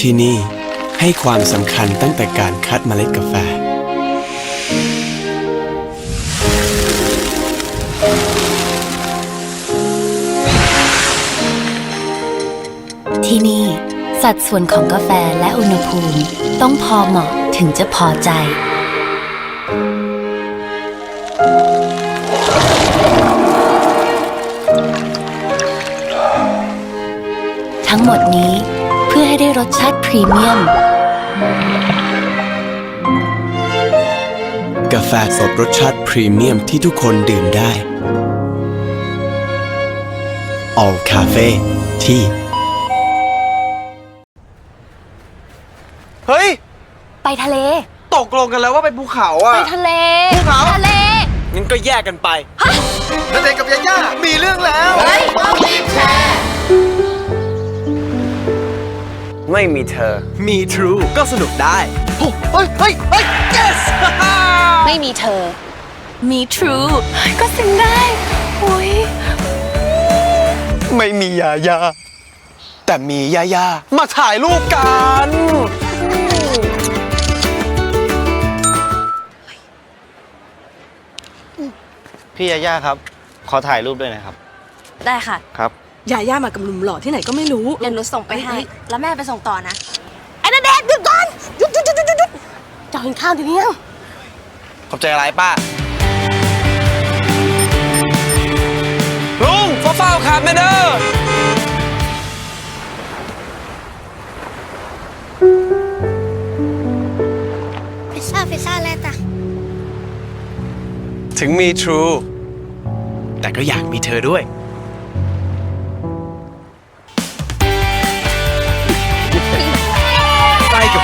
ที่นี่ให้ความสำคัญตั้งแต่การคัดเมล็ดกาแฟ ที่นี่สัดส่วนของกาแฟและอุณหภูมิ ต้องพอเหมาะถึงจะพอใจ ทั้งหมดนี้ พื่อให้ได้รสชาติพรีเมียม กาแฟสดรสชาติพรีเมียมที่ทุกคนดื่มได้ All Cafe ที่ เฮ้ย ไปทะเล ตกลงกันแล้วว่าไปภูเขาอะไปทะเลภูเขา ทะเล งั้นก็แยกกันไป ณเดชน์กับยาย่ามีเรื่องแล้ว ไม่มีเธอ มี True ก็สนุกได้เฮ้ยเฮ้ยเฮ้ย yes ไม่มีเธอ มี True ก็ซึ้งได้โอ้ยไม่มียาย่าแต่มียาย่ามาถ่ายรูปกัน พี่ยาย่าครับ ขอถ่ายรูปด้วยนะครับ ได้ค่ะ ครับ ยาย่ามากับหนุ่มหล่อที่ไหนก็ไม่รู้ เดี๋ยวหนูส่งไปให้ แล้วแม่ไปส่งต่อนะ ไอ้นาเดชน์หยุดก่อน หยุดหยุดหยุดหยุดหยุดจะกินข้าวทีนี้ยังขอบใจอะไรป้า ลุงเฝ้าเฝ้าครับแม่เด้อพิซซ่าพิซซ่าแล้วจ้ะถึงมี True แต่ก็อยากมีเธอด้วย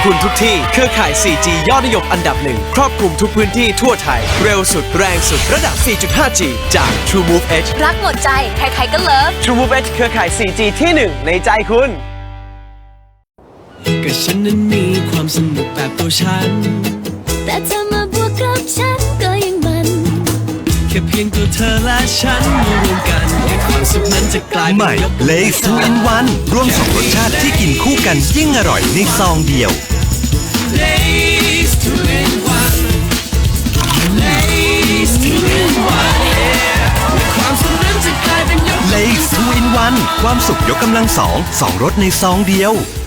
ไปกับคุณทุกที่ เครือข่าย 4G ยอดนิยมอันดับหนึ่ง ครอบคลุมทุกพื้นที่ทั่วไทย เร็วสุดแรงสุดระดับ 4.5G จาก True Move Edge รักหมดใจ ใครๆก็เลิฟ True Move Edge เครือข่าย 4G ที่ 1 ในใจคุณก็ฉันนั้นมีความสนุกแบบตัวฉัน แต่เธอมาบวกกับฉันก็ยังมัน แค่เพียงตัวเธอและฉันมารวมกันแค่ความสุขนั้นจะกลายเป็นใหม่ยกเลสทูอินวัน ร่วมสองรสชาติที่กินคู่กันยิ่งอร่อยในซองเดียว ความสุขยกกำลังสองสองรถในซองเดียว